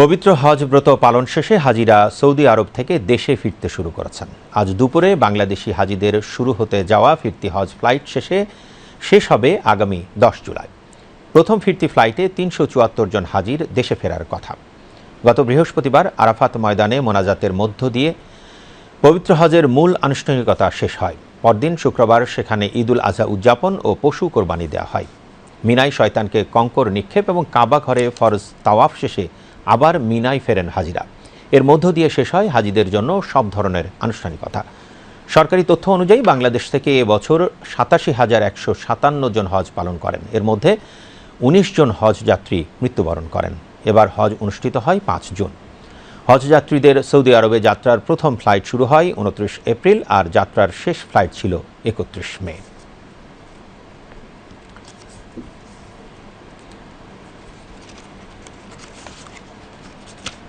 পবিত্র হজ ব্রত পালন শেষে হাজিরা সৌদি আরব থেকে দেশে ফিরতে শুরু করেছেন। আজ দুপুরে বাংলাদেশি হাজিদের শুরু হতে যাওয়া ফিরতি হজ ফ্লাইট শেষে শেষ হবে আগামী দশ জুলাই। প্রথম ফিরতি ফ্লাইটে তিনশো চুয়াত্তর জন হাজির দেশে ফেরার কথা। গত বৃহস্পতিবার আরাফাত ময়দানে মোনাজাতের মধ্য দিয়ে পবিত্র হজের মূল আনুষ্ঠানিকতা শেষ হয়। পরদিন শুক্রবার সেখানে ঈদুল আজহা উদযাপন ও পশু কোরবানি দেওয়া হয়। মিনাই শয়তানকে কঙ্কর নিক্ষেপ এবং কাবা ঘরে ফরজ তাওয়াফ শেষে আবার মিনায় ফেরেন হাজিরা। এর মধ্য দিয়ে শেষ হয় হাজিদের জন্য সব ধরনের আনুষ্ঠানিকতা। সরকারি তথ্য অনুযায়ী বাংলাদেশ থেকে এবছর সাতাশি হাজার একশো সাতান্ন জন হজ পালন করেন। এর মধ্যে উনিশ জন হজ যাত্রী মৃত্যুবরণ করেন। এবার হজ অনুষ্ঠিত হয় পাঁচ জুন। হজযাত্রীদের সৌদি আরবে যাত্রার প্রথম ফ্লাইট শুরু হয় উনত্রিশ এপ্রিল আর যাত্রার শেষ ফ্লাইট ছিল একত্রিশ মে।